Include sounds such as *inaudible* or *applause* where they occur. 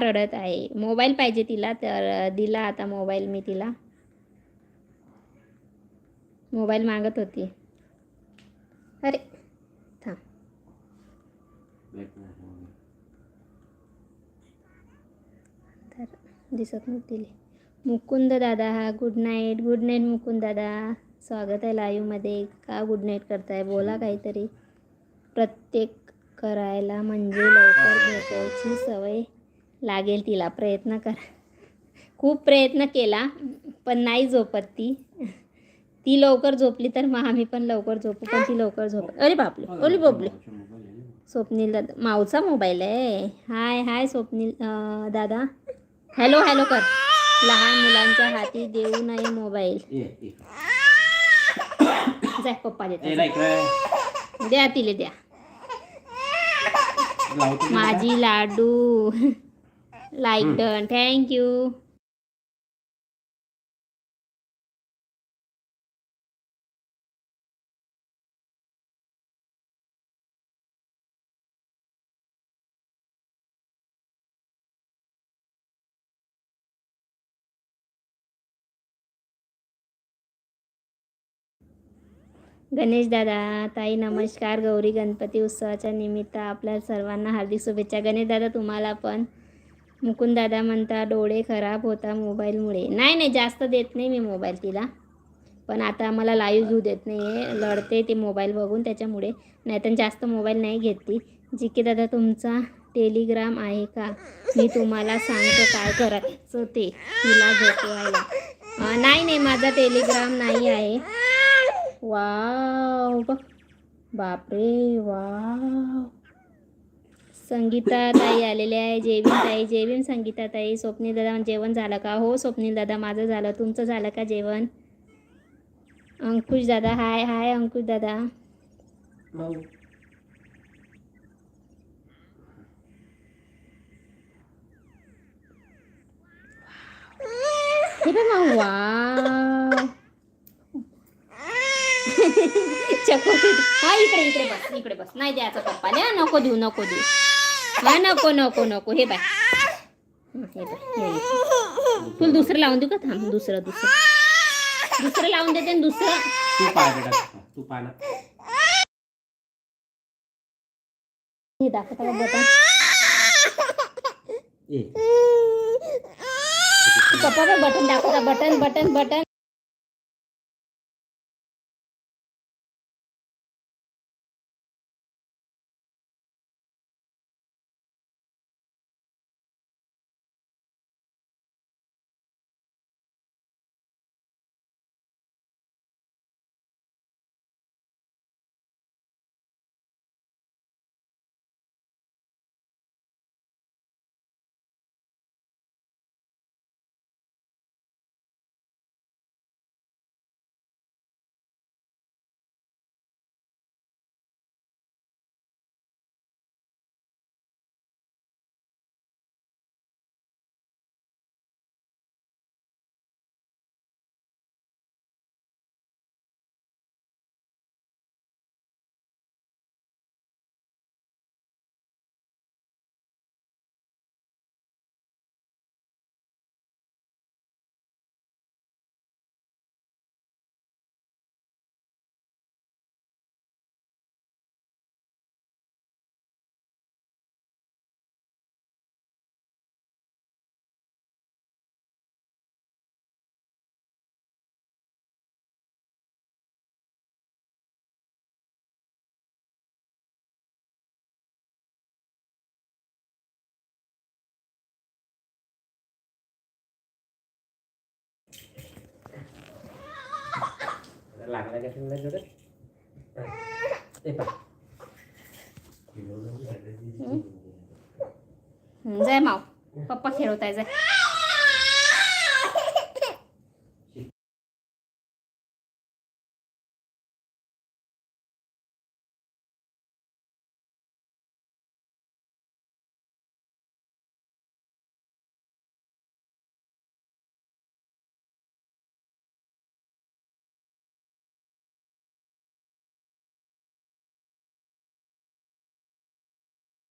रडत आहे. मोबाईल पाहिजे तिला तर दिला आता मोबाईल मी तिला. मोबाईल मागत होती. अरे थांब. तर दिसत नव्हती मुकुंद दादा हा good night good night Mukund dada. स्वागत आहे लाईव्हमध्ये का गुड नाईट करताय? बोला काहीतरी. प्रत्येक करायला म्हणजे लवकर झोपायची सवय. लागेल तिला प्रयत्न करा. खूप प्रयत्न केला पण नाही झोपत ती. ती लवकर झोपली तर मग आम्ही पण लवकर झोपू पण ती लवकर झोप अरे बापले ओली बापले स्वप्नील दादा माऊचा मोबाईल आहे. हाय हाय स्वप्नील दादा. हॅलो हॅलो कर. लहान मुलांच्या हाती देऊ नये मोबाईल. जाय पप्पा देतात. द्या तिले द्या. माझी लाडू. Like done thank you Ganesh dada ताई नमस्कार. गौरी गणपती उत्सवाच्या निमित्त आपल्या सर्वांना हार्दिक शुभेच्छा. गणेश दादा तुम्हाला पण. मुकुंद दादा म्हणता डोळे खराब होता मोबाईलमुळे. नाही नाही जास्त देत नाही मी मोबाईल तिला. पण आता मला लाईव्ह घेऊ देत नाही आहे लढते ते मोबाईल बघून त्याच्यामुळे. नाहीतर जास्त मोबाईल नाही घेतली जी की दादा तुमचा टेलिग्राम आहे का? मी तुम्हाला सांगतो काय करायचं ते. तिला झोपवायला आहे नाही नाही माझा टेलिग्राम नाही आहे. वाव बापरे वाव. संगीता ताई आलेले आहे जेवीन ताई जेवीन संगीता ताई स्वप्नील दादा जेवण झालं का? हो स्वप्नील दादा माझं झालं. तुमचं झालं का जेवण? अंकुश दादा हाय हाय अंकुश दादा. हे *laughs* चकोरी हा इकडे इकडे बस इकडे बस. नाही द्यायचं पप्पाने हा, नको देऊ नको देऊ. हा नको नको नको हे बाय। हं, बाय घे. तुला दुसरं लावून देऊ का थांब दुसरं दुसरं। दुसरं लावून देते आणि दुसरं। तू पाय बेटा तू पाय ना। हे दाखवता का बटन ए। पप्पा बटन दाखवता बटन बटन बटन। लागला का तुला जोरात? ए पाय. हं, जाय माव पप्पा खेळवताय जाय